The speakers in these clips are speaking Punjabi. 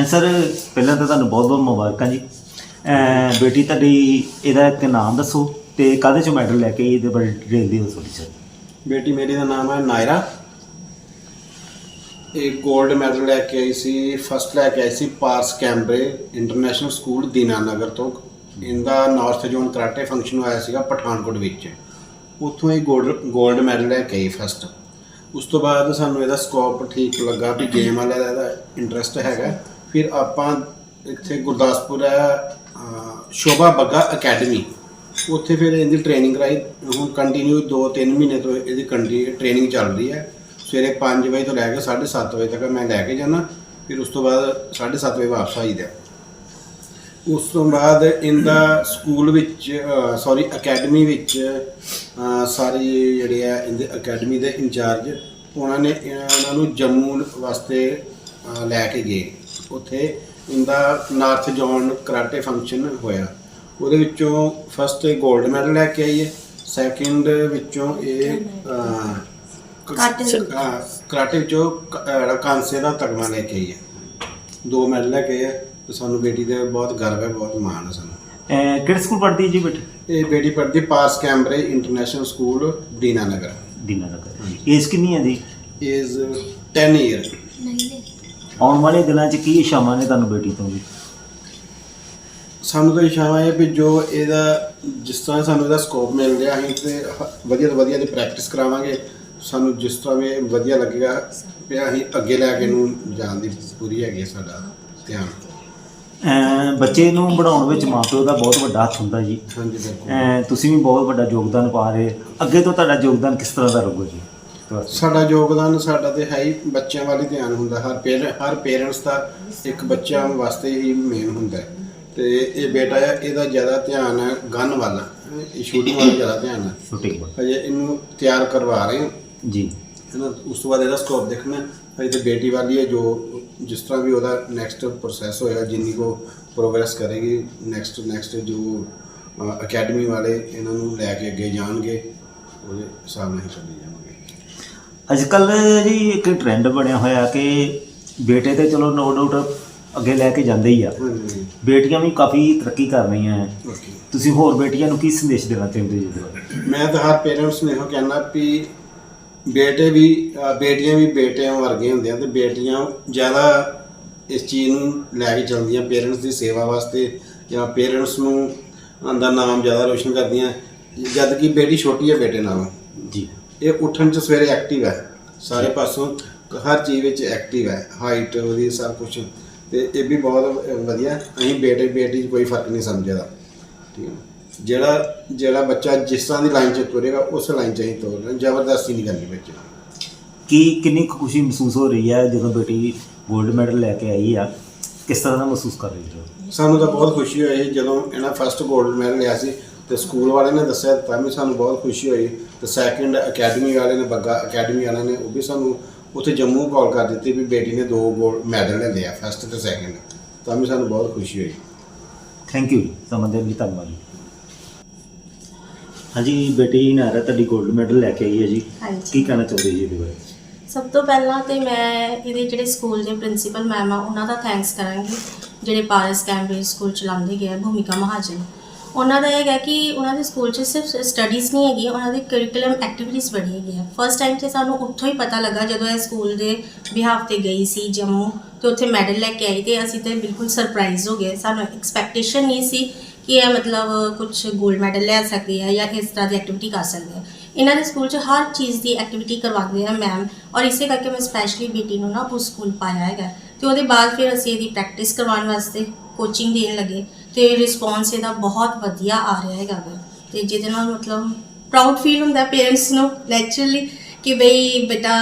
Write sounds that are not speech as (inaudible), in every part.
ਹਾਂਜੀ, ਸਰ, ਪਹਿਲਾਂ ਤਾਂ ਤੁਹਾਨੂੰ ਬਹੁਤ ਬਹੁਤ ਮੁਬਾਰਕਾਂ ਜੀ। ਬੇਟੀ ਤੁਹਾਡੀ, ਇਹਦਾ ਇੱਕ ਨਾਮ ਦੱਸੋ ਤੇ ਕਾਹਦੇ ਚੋਂ ਮੈਡਲ ਲੈ ਕੇ ਆਈ, ਇਹਦੇ ਬਾਰੇ ਡਿਟੇਲ ਦਿਓ ਥੋੜੀ ਸਰ ਬੇਟੀ ਮੇਰੀ ਦਾ ਨਾਮ ਹੈ ਨਾਇਰਾ। ਇਹ 골ਡ ਮੈਡਲ ਲੈ ਕੇ ਆਈ ਸੀ ਫਸਟ ਲੈ ਕੇ ਆਈ ਸੀ ਪਾਰਸ ਕੈਂਬਰੇ ਇੰਟਰਨੈਸ਼ਨਲ ਸਕੂਲ ਦੀਨਾਨਗਰ ਤੋਂ। ਇਹਦਾ ਨਾਰਥ ਜ਼ੋਨ ਕਰਾਟੇ ਫੰਕਸ਼ਨ ਹੋਇਆ ਸੀਗਾ ਪਠਾਨਕੋਟ ਵਿੱਚ। ਉੱਥੋਂ ਇਹ 골ਡ 골ਡ ਮੈਡਲ ਲੈ ਕੇ ਆਈ ਫਸਟ ਉਸ ਤੋਂ ਬਾਅਦ ਸਾਨੂੰ ਇਹਦਾ ਸਕੋਪ ਠੀਕ ਲੱਗਾ ਵੀ ਗੇਮ ਵਾਲਾ ਇਹਦਾ ਇੰਟਰਸਟ ਹੈਗਾ। ਫਿਰ ਆਪਾਂ ਇੱਥੇ ਗੁਰਦਾਸਪੁਰ ਹੈ ਸ਼ੋਭਾ ਬੱਗਾ ਅਕੈਡਮੀ। ਉੱਥੇ ਫਿਰ ਇਹਦੀ ਟ੍ਰੇਨਿੰਗ ਕਰਾਈ। ਹੁਣ ਕੰਟੀਨਿਊ 2-3 ਮਹੀਨੇ ਤੋਂ ਇਹਦੀ ਕੰਟੀ ਟ੍ਰੇਨਿੰਗ ਚੱਲ ਰਹੀ ਹੈ। ਸਵੇਰੇ 5 ਵਜੇ ਤੋਂ ਲੈ ਕੇ 7:30 ਵਜੇ ਤੱਕ ਮੈਂ ਲੈ ਕੇ ਜਾਣਾ ਫਿਰ ਉਸ ਤੋਂ ਬਾਅਦ 7:30 ਵਜੇ ਵਾਪਸ ਆਈਦਾ ਉਸ ਤੋਂ ਬਾਅਦ ਇਹਦਾ ਸਕੂਲ ਵਿੱਚ ਸੌਰੀ ਅਕੈਡਮੀ ਵਿੱਚ ਸਾਰੇ ਜਿਹੜੇ ਆ ਇਹਦੇ ਅਕੈਡਮੀ ਦੇ ਇੰਚਾਰਜ, ਉਹਨਾਂ ਨੇ, ਇਹਨਾਂ ਨੂੰ ਜੰਮੂ ਵਾਸਤੇ ਲੈ ਕੇ ਗਏ। ਉੱਥੇ ਇਹਦਾ ਨਾਰਥ ਜ਼ੋਨ ਕਰਾਟੇ ਫੰਕਸ਼ਨ ਹੋਇਆ। ਉਹਦੇ ਵਿੱਚੋਂ ਫਸਟ ਇਹ 골ਡ ਮੈਡਲ ਲੈ ਕੇ ਆਈ ਹੈ ਸੈਕਿੰਡ ਵਿੱਚੋਂ ਇਹ ਅਹ, ਕ- ਕਾਟੇ। ਅਹ, ਕਰਾਟੇ ਵਿੱਚੋਂ ਕ- ਅਹ, ਜਿਹੜਾ ਕਾਂਸੇ ਦਾ ਤਗਮਾ ਲੈ ਕੇ ਆਈ ਹੈ ਦੋ ਮੈਡਲ ਲੈ ਕੇ ਆਈ ਹੈ ਤੇ ਸਾਨੂੰ ਬੇਟੀ ਤੇ ਬਹੁਤ ਗਰਵ ਹੈ ਬਹੁਤ ਮਾਣ ਹੈ ਸਾਨੂੰ। ਅਹ ਕਿਹੜੇ ਸਕੂਲ ਪੜ੍ਹਦੀ ਹੈ ਜੀ ਬੇਟੀ? ਇਹ ਬੇਟੀ ਪੜ੍ਹਦੀ ਪਾਸ ਕੈਂਬਰੇ ਇੰਟਰਨੈਸ਼ਨਲ ਸਕੂਲ ਦੀਨਾਨਗਰ। ਦਿਨਾਂ ਨਗਰ ਏਜ ਕਿੰਨੀ ਹੈ ਜੀ? ਇਜ਼ 10 ਇਅਰ ਆਉਣ ਵਾਲੇ ਦਿਨਾਂ 'ਚ ਕੀ ਇਸ਼ਾਵਾਂ ਨੇ ਤੁਹਾਨੂੰ ਬੇਟੀ ਤੋਂ ਜੀ ਸਾਨੂੰ ਤਾਂ ਇਸ਼ਾਵਾ ਹੈ ਵੀ ਜੋ ਇਹਦਾ ਜਿਸ ਤਰ੍ਹਾਂ ਸਾਨੂੰ ਇਹਦਾ ਸਕੋਪ ਮਿਲ ਰਿਹਾ ਅਸੀਂ ਤੇ ਹ- ਵਧੀਆ ਤੋਂ ਵਧੀਆ ਦੀ ਪ੍ਰੈਕਟਿਸ ਕਰਾਵਾਂਗੇ। ਸਾਨੂੰ ਜਿਸ ਤਰ੍ਹਾਂ ਵੀ ਵਧੀਆ ਲੱਗੇਗਾ ਵੀ ਅਸੀਂ ਅੱਗੇ ਲੈ ਕੇ ਇਹਨੂੰ ਜਾਣ ਦੀ ਪੂਰੀ ਹੈਗੀ ਹੈ ਸਾਡਾ ਧਿਆਨ। ਅਹ ਬੱਚੇ ਨੂੰ ਬਣਾਉਣ ਵਿੱਚ ਮਾਪਿਓ ਦਾ ਬਹੁਤ ਵੱਡਾ ਹੱਥ ਹੁੰਦਾ ਜੀ। ਹਾਂਜੀ ਬਿਲਕੁਲ। ਤੁਸੀਂ ਵੀ ਬਹੁਤ ਵੱਡਾ ਯੋਗਦਾਨ ਪਾ ਰਹੇ ਅੱਗੇ ਤੋਂ ਤੁਹਾਡਾ ਯੋਗਦਾਨ ਕਿਸ ਤਰ੍ਹਾਂ ਦਾ ਰਹੂਗਾ ਜੀ? ਸਾਡਾ ਯੋਗਦਾਨ ਸਾਡਾ ਤੇ ਹੈ ਹੀ ਬੱਚਿਆਂ ਵੱਲ ਧਿਆਨ ਹੁੰਦਾ। ਹਰ ਪੇਰ ਹਰ ਪੇਰੈਂਟਸ ਦਾ ਇੱਕ ਬੱਚਿਆਂ ਵਾਸਤੇ ਹੀ ਮੇਨ ਹੁੰਦਾ ਹੈ। ਤੇ ਇਹ ਬੇਟਾ ਹੈ ਇਹਦਾ ਜ਼ਿਆਦਾ ਧਿਆਨ ਹੈ ਗਨ ਵੱਲ। ਇਹ ਸ਼ੂਟਿੰਗ ਵੱਲ ਜ਼ਿਆਦਾ ਧਿਆਨ ਹੈ। ਸ਼ੂਟਿੰਗ ਹਜੇ ਇਹਨੂੰ ਤਿਆਰ ਕਰਵਾ ਰਹੇ ਹਾਂ। ਜੀ। ਹੈ ਨਾ ਉਸ ਤੋਂ ਬਾਅਦ ਇਹਦਾ ਸਕੋਪ ਦੇਖਣਾ। ਹਜੇ ਤੇ ਬੇਟੀ ਵਾਲੀ ਹੈ ਜੋ ਜਿਸ ਤਰ੍ਹਾਂ ਵੀ ਉਹਦਾ ਨੈਕਸਟ ਪ੍ਰੋਸੈਸ ਹੋਏਗਾ ਜਿੰਨੀ ਕੋ ਪ੍ਰੋਗਰੈਸ ਕਰੇਗੀ ਨੈਕਸਟ ਨੈਕਸਟ ਜੋ ਅਕੈਡਮੀ ਵਾਲੇ ਇਹਨਾਂ ਨੂੰ ਲੈ ਕੇ ਅੱਗੇ ਜਾਣਗੇ ਉਹਦੇ ਹਿਸਾਬ ਨਾਲ ਹੀ ਚੱਲੀ ਜਾਵਾਂਗੇ ਅੱਜ ਕੱਲ ਜੀ ਇੱਕ ਟ੍ਰੈਂਡ ਬਣਿਆ ਹੋਇਆ ਕਿ ਬੇਟੇ ਤੇ ਚਲੋ ਨੋ ਡਾਊਟ ਅੱਗੇ ਲੈ ਕੇ ਜਾਂਦੇ ਹੀ ਆ। ਬੇਟੀਆਂ ਵੀ ਕਾਫੀ ਤਰੱਕੀ ਕਰ ਰਹੀਆਂ ਹੈ ਤੁਸੀਂ ਹੋਰ ਬੇਟੀਆਂ ਨੂੰ ਕੀ ਸੰਦੇਸ਼ ਦੇਣਾ ਚਾਹੁੰਦੇ ਜੀ? ਮੈਂ ਤਾਂ ਹਰ ਪੇਰੈਂਟਸ ਨੂੰ ਇਹੋ ਕਹਿਣਾ ਵੀ ਬੇਟੇ ਵੀ ਬੇਟੀਆਂ ਵੀ ਬੇਟਿਆਂ ਵਰਗੇ ਹੁੰਦੇ ਆ ਤੇ ਬੇਟੀਆਂ ਜ਼ਿਆਦਾ ਇਸ ਚੀਜ਼ ਨੂੰ ਲੈ ਕੇ ਚੱਲਦੀਆਂ ਪੇਰੈਂਟਸ ਦੀ ਸੇਵਾ ਵਾਸਤੇ ਜਾਂ ਪੇਰੈਂਟਸ ਨੂੰ ਦਾ ਨਾਮ ਜ਼ਿਆਦਾ ਰੋਸ਼ਨ ਕਰਦੀਆਂ। ਜਦ ਕਿ ਬੇਟੀ ਛੋਟੀ ਹੈ ਬੇਟੇ ਨਾਲੋਂ। ਜੀ। ਇਹ ਉੱਠਣ ਚ ਸਵੇਰੇ ਐਕਟਿਵ ਹੈ। ਸਾਰੇ ਪਾਸੋਂ ਹਰ ਚੀਜ਼ ਵਿੱਚ ਐਕਟਿਵ ਹੈ। ਹਾਈਟ ਉਹਦੀ ਸਭ ਕੁਝ ਤੇ ਇਹ ਵੀ ਬਹੁਤ ਵਧੀਆ। ਅਸੀਂ ਬੇਟੇ ਬੇਟੀ 'ਚ ਕੋਈ ਫ਼ਰਕ ਨਹੀਂ ਸਮਝਦਾ। ਠੀਕ ਹੈ। ਜਿਹੜਾ ਜਿਹੜਾ ਬੱਚਾ ਜਿਸ ਤਰ੍ਹਾਂ ਦੀ ਲਾਈਨ 'ਚ ਤੁਰੇਗਾ ਉਸ ਲਾਈਨ 'ਚ ਅਸੀਂ ਤੁਰਨਾ। ਜ਼ਬਰਦਸਤੀ ਨਹੀਂ ਕਰਨੀ ਬੱਚੇ ਕੀ ਕਿੰਨੀ ਕੁ ਖੁਸ਼ੀ ਮਹਿਸੂਸ ਹੋ ਰਹੀ ਹੈ ਜਦੋਂ ਬੇਟੀ 골ਡ ਮੈਡਲ ਲੈ ਕੇ ਆਈ ਆ? ਕਿਸ ਤਰ੍ਹਾਂ ਦਾ ਮਹਿਸੂਸ ਕਰ ਰਹੀ ਹੋ? ਸਾਨੂੰ ਤਾਂ ਬਹੁਤ ਖੁਸ਼ੀ ਹੋਈ ਜਦੋਂ ਇਹਨਾਂ ਫਸਟ 골ਡ ਮੈਡਲ ਲਿਆ ਸੀ। ਤੇ ਸਕੂਲ ਵਾਲੇ ਨੇ ਦੱਸਿਆ ਤਾਂ ਵੀ ਸਾਨੂੰ ਬਹੁਤ ਖੁਸ਼ੀ ਹੋਈ ਤੇ ਸੈਕਿੰਡ ਅਕੈਡਮੀ ਵਾਲੇ ਨੇ ਬੱਗਾ ਅਕੈਡਮੀ ਵਾਲਿਆਂ ਨੇ ਉਹ ਵੀ ਸਾਨੂੰ ਉੱਥੇ ਜੰਮੂ ਕਾਲ ਕਰ ਦਿੱਤੀ ਵੀ ਬੇਟੀ ਨੇ ਦੋ 골ਡ ਮੈਡਲ ਲੈ ਲਿਆ ਫਸਟ ਤੇ ਸੈਕਿੰਡ ਤਾਂ ਵੀ ਸਾਨੂੰ ਬਹੁਤ ਖੁਸ਼ੀ ਹੋਈ। ਥੈਂਕ ਯੂ ਸਮਾਂ ਦੇਣ ਲਈ ਧੰਨਵਾਦ। ਜੀ ਹਾਂਜੀ ਬੇਟੀ ਨਾਰਾ ਤੁਹਾਡੀ 골ਡ ਮੈਡਲ ਲੈ ਕੇ ਆਈ ਹੈ ਜੀ। ਹਾਂਜੀ। ਕੀ ਕਹਿਣਾ ਚਾਹੁੰਦੇ ਜੀ ਇਹਦੇ ਬਾਰੇ? ਸਭ ਤੋਂ ਪਹਿਲਾਂ ਤੇ ਮੈਂ ਇਹਦੇ ਜਿਹੜੇ ਸਕੂਲ ਦੇ ਪ੍ਰਿੰਸੀਪਲ ਮੈਮ ਆ ਉਹਨਾਂ ਦਾ ਥੈਂਕਸ ਕਰਾਂਗੀ ਜਿਹੜੇ ਪਾਰਸ ਕੈਂਬਰਿਜ ਸਕੂਲ ਚਲਾਉਂਦੇ ਗਏ ਭੂਮਿਕਾ ਮਹਾਜਨ। ਉਹਨਾਂ ਦਾ ਇਹ ਹੈਗਾ ਕਿ ਉਹਨਾਂ ਦੇ ਸਕੂਲ 'ਚ ਸਿਰਫ ਸਟੱਡੀਜ਼ ਨਹੀਂ ਹੈਗੀ ਉਹਨਾਂ ਦੀ ਕਰਿਕੂਲਮ ਐਕਟੀਵਿਟੀਜ਼ ਬੜੀ ਹੈਗੀ ਆ। ਫਸਟ ਟਾਈਮ ਤੇ ਸਾਨੂੰ ਉੱਥੋਂ ਹੀ ਪਤਾ ਲੱਗਾ ਜਦੋਂ ਇਹ ਸਕੂਲ ਦੇ ਬਿਹਾਫ ਤੇ ਗਈ ਸੀ ਜੰਮੂ ਤੇ ਉੱਥੇ ਮੈਡਲ ਲੈ ਕੇ ਆਈ ਤੇ ਅਸੀਂ ਤੇ ਬਿਲਕੁਲ ਸਰਪ੍ਰਾਈਜ਼ ਹੋ ਗਏ। ਸਾਨੂੰ ਐਕਸਪੈਕਟੇਸ਼ਨ ਨਹੀਂ ਸੀ ਕਿ ਇਹ ਮਤਲਬ ਕੁਝ 골ਡ ਮੈਡਲ ਲੈ ਸਕਦੀ ਹੈ ਜਾਂ ਇਸ ਤਰ੍ਹਾਂ ਦੀ ਐਕਟੀਵਿਟੀ ਕਰ ਸਕਦੀ ਹੈ ਇਹਨਾਂ ਦੇ ਸਕੂਲ 'ਚ ਹਰ ਚੀਜ਼ ਦੀ ਐਕਟੀਵਿਟੀ ਕਰਵਾਉਂਦੇ ਆ ਮੈਮ ਔਰ ਇਸੇ ਕਰਕੇ ਮੈਂ ਸਪੈਸ਼ਲੀ ਬੇਟੀ ਨੂੰ ਨਾ ਉਸ ਸਕੂਲ ਪਾਇਆ ਹੈਗਾ। ਤੇ ਉਹਦੇ ਬਾਅਦ ਫਿਰ ਅਸੀਂ ਇਹਦੀ ਪ੍ਰੈਕਟਿਸ ਕਰਵਾਉਣ ਵਾਸਤੇ ਕੋਚਿੰਗ ਦੇਣ ਲੱਗੇ। ਤੇ ਰਿਸਪੌਂਸ ਇਹਦਾ ਬਹੁਤ ਵਧੀਆ ਆ ਰਿਹਾ ਹੈਗਾ ਵਾ। ਤੇ ਜਿਹਦੇ ਨਾਲ ਮਤਲਬ ਪ੍ਰਾਊਡ ਫੀਲ ਹੁੰਦਾ ਪੇਰੈਂਟਸ ਨੂੰ ਨੈਚੁਰਲੀ ਕਿ ਬਈ ਬੇਟਾ,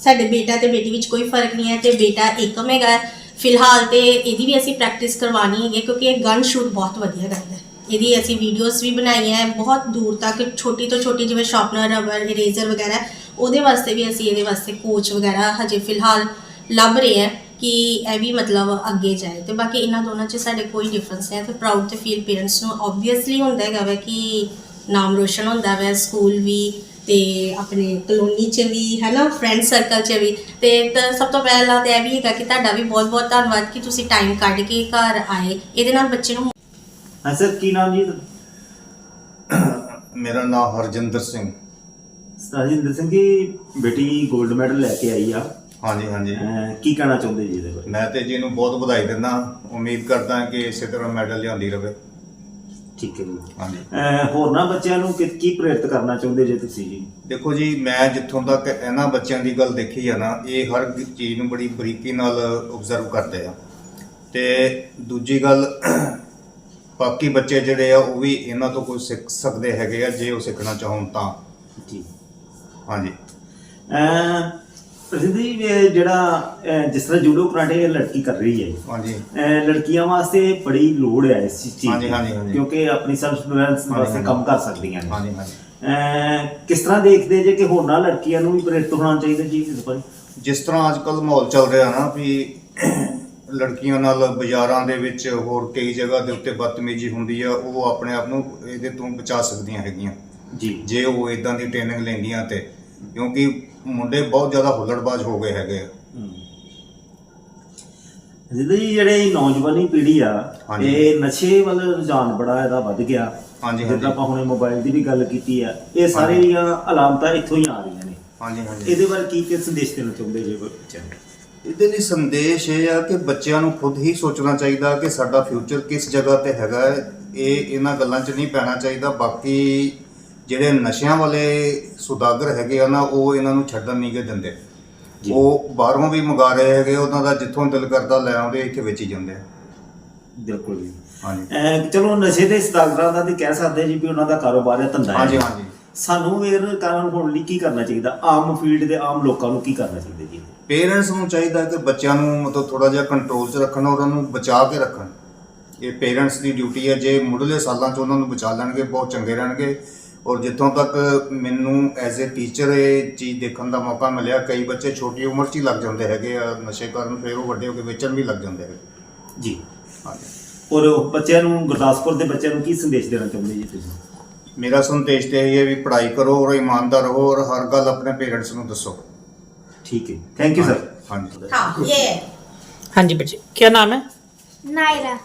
ਸਾਡੇ ਬੇਟਾ ਤੇ ਬੇਟੀ ਵਿੱਚ ਕੋਈ ਫ਼ਰਕ ਨਹੀਂ ਹੈ ਤੇ ਬੇਟਾ ਇੱਕਮ ਹੈਗਾ ਫਿਲਹਾਲ ਤੇ ਇਹਦੀ ਵੀ ਅਸੀਂ ਪ੍ਰੈਕਟਿਸ ਕਰਵਾਉਣੀ ਹੈਗੀ ਹੈ ਕਿਉਂਕਿ ਇਹ ਗਨ ਸ਼ੂਟ ਬਹੁਤ ਵਧੀਆ ਕਰਦਾ ਹੈ। ਇਹਦੀ ਅਸੀਂ ਵੀਡੀਓਜ਼ ਵੀ ਬਣਾਈਆਂ ਹੈ, ਬਹੁਤ ਦੂਰ ਤੱਕ, ਛੋਟੀ ਤੋਂ ਛੋਟੀ ਜਿਵੇਂ ਸ਼ਾਰਪਨਰ ਰਬਰ ਇਰੇਜ਼ਰ ਵਗੈਰਾ, ਉਹਦੇ ਵਾਸਤੇ ਵੀ ਅਸੀਂ ਇਹਦੇ ਵਾਸਤੇ ਕੋਚ ਵਗੈਰਾ ਹਜੇ ਫਿਲਹਾਲ ਲੱਭ ਰਹੇ ਹਾਂ। ਕਿ ਇਹ ਵੀ ਮਤਲਬ ਅੱਗੇ ਜਾਏ ਤੇ ਬਾਕੀ ਇਹਨਾਂ ਦੋਨਾਂ 'ਚ ਸਾਡੇ ਕੋਈ ਡਿਫਰੈਂਸ ਨਹੀਂ ਹੈ ਤੇ ਪ੍ਰਾਊਡ ਤੇ ਫੀਲ ਪੇਰੈਂਟਸ ਨੂੰ ਆਬਵੀਅਸਲੀ ਹੁੰਦਾ ਹੈਗਾ ਵਾ ਕਿ ਨਾਮ ਰੋਸ਼ਨ ਹੁੰਦਾ ਵਾ ਸਕੂਲ ਵੀ ਤੇ ਆਪਣੇ ਕਲੋਨੀ ਚ ਵੀ ਹੈ ਨਾ ਫਰੈਂਡ ਸਰਕਲ ਚ ਵੀ ਤੇ ਤਾਂ ਸਭ ਤੋਂ ਪਹਿਲਾਂ ਤਾਂ ਇਹ ਵੀ ਹੈਗਾ ਕਿ ਤੁਹਾਡਾ ਵੀ ਬਹੁਤ ਬਹੁਤ ਧੰਨਵਾਦ ਕਿ ਤੁਸੀਂ ਟਾਈਮ ਕੱਢ ਕੇ ਘਰ ਆਏ ਇਹਦੇ ਨਾਲ ਬੱਚੇ ਨੂੰ ਹਾਂ ਸਰ ਕੀ ਨਾਮ ਜੀ? ਮੇਰਾ ਨਾਮ ਹਰਜਿੰਦਰ ਸਿੰਘ। ਸਤਾਜਿੰਦਰ ਸਿੰਘ ਜੀ ਬੇਟੀ 골ਡ ਮੈਡਲ ਲੈ ਕੇ ਆਈ ਆ। ਹਾਂਜੀ ਹਾਂਜੀ। ਅਹ ਕੀ ਕਹਿਣਾ ਚਾਹੁੰਦੇ ਜੀ ਇਹਦੇ ਬਾਰੇ? ਮੈਂ ਤੇ ਜੀ ਨੂੰ ਬਹੁਤ ਵਧਾਈ ਦਿੰਦਾ। ਉਮੀਦ ਕਰਦਾ ਕਿ ਇਸੇ ਤਰ੍ਹਾਂ ਮੈਡਲ ਲਿਆਉਂਦੀ ਰਹੇ ਠੀਕ ਹੈ ਜੀ। ਹਾਂਜੀ। ਅਹ ਹੋਰਨਾਂ ਬੱਚਿਆਂ ਨੂੰ ਕਿ- ਕੀ ਪ੍ਰੇਰਿਤ ਕਰਨਾ ਚਾਹੁੰਦੇ ਜੇ ਤੁਸੀਂ ਜੀ? ਦੇਖੋ ਜੀ ਮੈਂ ਜਿੱਥੋਂ ਤੱਕ ਇਹਨਾਂ ਬੱਚਿਆਂ ਦੀ ਗੱਲ ਦੇਖੀ ਆ ਨਾ ਇਹ ਹਰ ਇੱਕ ਚੀਜ਼ ਨੂੰ ਬੜੀ ਬਰੀਕੀ ਨਾਲ ਆਬਜ਼ਰਵ ਕਰਦੇ ਆ। ਤੇ ਦੂਜੀ ਗੱਲ ਬਾਕੀ ਬੱਚੇ ਜਿਹੜੇ ਆ ਉਹ ਵੀ ਇਹਨਾਂ ਤੋਂ ਕੁਝ ਸਿੱਖ ਸਕਦੇ ਹੈਗੇ ਆ ਜੇ ਉਹ ਸਿੱਖਣਾ ਚਾਹਣ ਤਾਂ। ਜੀ। ਹਾਂਜੀ। ਅਹ ਪ੍ਰਸਿੱਧ ਜੀ ਇਹ ਜਿਹੜਾ ਅਹ ਜਿਸ ਤਰ੍ਹਾਂ ਜੂਡੋ ਕਰਾਟੇ ਇਹ ਲੜਕੀ ਕਰ ਰਹੀ ਹੈ। ਹਾਂਜੀ। ਅਹ ਲੜਕੀਆਂ ਵਾਸਤੇ ਬੜੀ ਲੋੜ ਹੈ ਇਸ ਚੀਜ਼ ਦੀ ਹਾਂਜੀ, ਹਾਂਜੀ। ਕਿਉਂਕਿ ਆਪਣੀ ਸੈਲਫ ਡਿਫੈਂਸ ਵਾਸਤੇ। ਕੰਮ ਕਰ ਸਕਦੀਆਂ ਨੇ। ਹਾਂਜੀ ਹਾਂਜੀ। ਅਹ ਕਿਸ ਤਰ੍ਹਾਂ ਦੇਖਦੇ ਜੇ ਕਿ ਹੋਰਨਾਂ ਲੜਕੀਆਂ ਨੂੰ ਵੀ ਪ੍ਰੇਰਿਤ ਹੋਣਾ ਚਾਹੀਦਾ ਜੀ ਇਸ ਬਾਰੇ? ਜਿਸ ਤਰ੍ਹਾਂ ਅੱਜ ਕੱਲ ਮਾਹੌਲ ਚੱਲ ਰਿਹਾ ਨਾ ਵੀ (clears throat) ਲੜਕੀਆਂ ਨਾਲ ਬਾਜ਼ਾਰਾਂ ਦੇ ਵਿੱਚ ਹੋਰ ਕਈ ਜਗ੍ਹਾ ਦੇ ਉੱਤੇ ਬਦਤਮੀਜ਼ੀ ਹੁੰਦੀ ਆ ਉਹ ਆਪਣੇ ਆਪ ਨੂੰ ਇਹਦੇ ਤੋਂ ਬਚਾ ਸਕਦੀਆਂ ਹੈਗੀਆਂ। ਜੀ। ਜੇ ਉਹ ਇਦਾਂ ਦੀ ਟ੍ਰੇਨਿੰਗ ਲੈਂਦੀਆਂ ਤੇ ਕਿਉਂਕਿ ਮੁੰਡੇ ਬਹੁਤ ਜ਼ਿਆਦਾ ਹੁੱਲੜਬਾਜ਼ ਹੋ ਗਏ ਹੈਗੇ ਆ। ਜਿੱਦਾਂ ਜੀ ਜਿਹੜੇ ਨੌਜਵਾਨੀ ਪੀੜ੍ਹੀ ਆ ਹਾਂਜੀ। ਇਹ ਨਸ਼ੇ ਵੱਲ ਰੁਝਾਨ ਬੜਾ ਇਹਦਾ ਵੱਧ ਗਿਆ ਹਾਂਜੀ, ਜਿੱਦਾਂ ਹਾਂਜੀ। ਆਪਾਂ ਹੁਣੇ ਮੋਬਾਈਲ ਦੀ ਵੀ ਗੱਲ ਕੀਤੀ ਆ ਇਹ ਸਾਰੀਆਂ ਅਲਾਮਤਾਂ ਇੱਥੋਂ ਹੀ ਆ ਰਹੀਆਂ ਨੇ ਹਾਂਜੀ ਹਾਂਜੀ ਇਹਦੇ ਬਾਰੇ ਕੀ ਕੀ ਸੰਦੇਸ਼ ਦੇਣਾ ਚਾਹੁੰਦੇ ਜੀ ਬੱਚਿਆਂ ਨੂੰ ਇਹਦੇ ਲਈ ਸੰਦੇਸ਼ ਇਹ ਆ ਕਿ ਬੱਚਿਆਂ ਨੂੰ ਖੁਦ ਹੀ ਸੋਚਣਾ ਚਾਹੀਦਾ ਕਿ ਸਾਡਾ ਫਿਊਚਰ ਕਿਸ ਜਗ੍ਹਾ ਤੇ ਹੈਗਾ ਹੈ। ਇਹ ਇਹਨਾਂ ਗੱਲਾਂ 'ਚ ਨਹੀਂ ਪੈਣਾ ਚਾਹੀਦਾ ਬਾਕੀ ਜਿਹੜੇ ਨਸ਼ਿਆਂ ਵਾਲੇ ਸੁਦਾਗਰ ਹੈਗੇ ਆ ਨਾ ਉਹ ਇਹਨਾਂ ਨੂੰ ਛੱਡਣ ਨਹੀਂ ਗੇ ਦਿੰਦੇ। ਉਹ ਬਾਹਰੋਂ ਵੀ ਮੰਗਾ ਰਹੇ ਹੈਗੇ ਉਹਨਾਂ ਦਾ ਜਿੱਥੋਂ ਦਿਲ ਕਰਦਾ ਲੈ ਆਉਂਦੇ ਇੱਥੇ ਵੇਚੀ ਜਾਂਦੇ ਆ। ਬਿਲਕੁਲ ਜੀ। ਹਾਂਜੀ। ਚਲੋ ਨਸ਼ੇ ਦੇ ਸਦਾਗਰਾਂ ਦਾ ਤੇ ਕਹਿ ਸਕਦੇ ਜੀ ਵੀ ਉਹਨਾਂ ਦਾ ਕਾਰੋਬਾਰ ਹੈ ਧੰਦਾ ਹੈ। ਹਾਂਜੀ ਹਾਂਜੀ। ਸਾਨੂੰ ਇਹ ਕਾਰਨ ਹੋਣ ਲਈ ਕੀ ਕਰਨਾ ਚਾਹੀਦਾ? ਆਮ ਫੀਲਡ ਦੇ ਆਮ ਲੋਕਾਂ ਨੂੰ ਕੀ ਕਰਨਾ ਚਾਹੀਦਾ ਜੀ? ਪੇਰੈਂਟਸ ਨੂੰ ਚਾਹੀਦਾ ਕਿ ਬੱਚਿਆਂ ਨੂੰ ਮਤਲਬ ਥੋੜਾ ਜਿਹਾ ਕੰਟਰੋਲ 'ਚ ਰੱਖਣ ਉਹਨਾਂ ਨੂੰ ਬਚਾ ਕੇ ਰੱਖਣ। ਇਹ ਪੇਰੈਂਟਸ ਦੀ ਡਿਊਟੀ ਹੈ ਜੇ ਮੁੱਢਲੇ ਸਾਲਾਂ 'ਚ ਉਹਨਾਂ ਨੂੰ ਬਚਾ ਲੈਣਗੇ ਬਹੁਤ ਚੰਗੇ ਰਹਿਣਗੇ। ਔਰ ਜਿੱਥੋਂ ਤੱਕ ਮੈਨੂੰ ਐਜ਼ ਅ ਟੀਚਰ ਇਹ ਚੀਜ਼ ਦੇਖਣ ਦਾ ਮੌਕਾ ਮਿਲਿਆ ਕਈ ਬੱਚੇ ਛੋਟੀ ਉਮਰ 'ਚ ਹੀ ਲੱਗ ਜਾਂਦੇ ਹੈਗੇ ਆ ਨਸ਼ੇ ਕਰਨ ਫਿਰ ਉਹ ਵੱਡੇ ਹੋ ਕੇ ਵੇਚਣ ਵੀ ਲੱਗ ਜਾਂਦੇ ਹੈਗੇ ਜੀ ਹਾਂਜੀ ਔਰ ਬੱਚਿਆਂ ਨੂੰ ਗੁਰਦਾਸਪੁਰ ਦੇ ਬੱਚਿਆਂ ਨੂੰ ਕੀ ਸੰਦੇਸ਼ ਦੇਣਾ ਚਾਹੁੰਦੇ ਜੀ ਤੁਸੀਂ ਮੇਰਾ ਸੰਦੇਸ਼ ਤੇ ਇਹ ਹੈ ਵੀ ਪੜ੍ਹਾਈ ਕਰੋ ਔਰ ਇਮਾਨਦਾਰ ਰਹੋ ਔਰ ਹਰ ਗੱਲ ਆਪਣੇ ਪੇਰੈਂਟਸ ਨੂੰ ਦੱਸੋ ਠੀਕ ਹੈ ਥੈਂਕ ਯੂ ਸਰ ਹਾਂਜੀ ਹਾਂ ਇਹ हाँ जी बच्चे क्या नाम है नायरा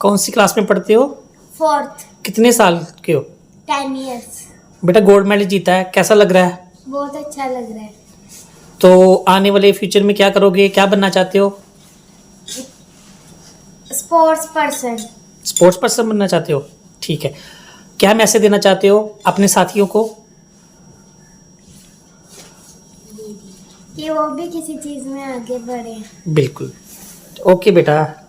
कौन सी क्लास में पढ़ते हो फोर्थ कितने साल के हो टेन इयर्स बेटा गोल्ड मेडल जीता है कैसा लग रहा है? बहुत अच्छा लग रहा है। तो आने वाले फ्यूचर में क्या करोगे? क्या बनना चाहते हो? स्पोर्ट्स पर्सन स्पोर्ट्स पर्सन बनना चाहते हो? ठीक है। क्या मैसेज देना चाहते हो अपने साथियों को? कि वो भी किसी चीज़ में आगे बढ़े। बिल्कुल। ओके बेटा।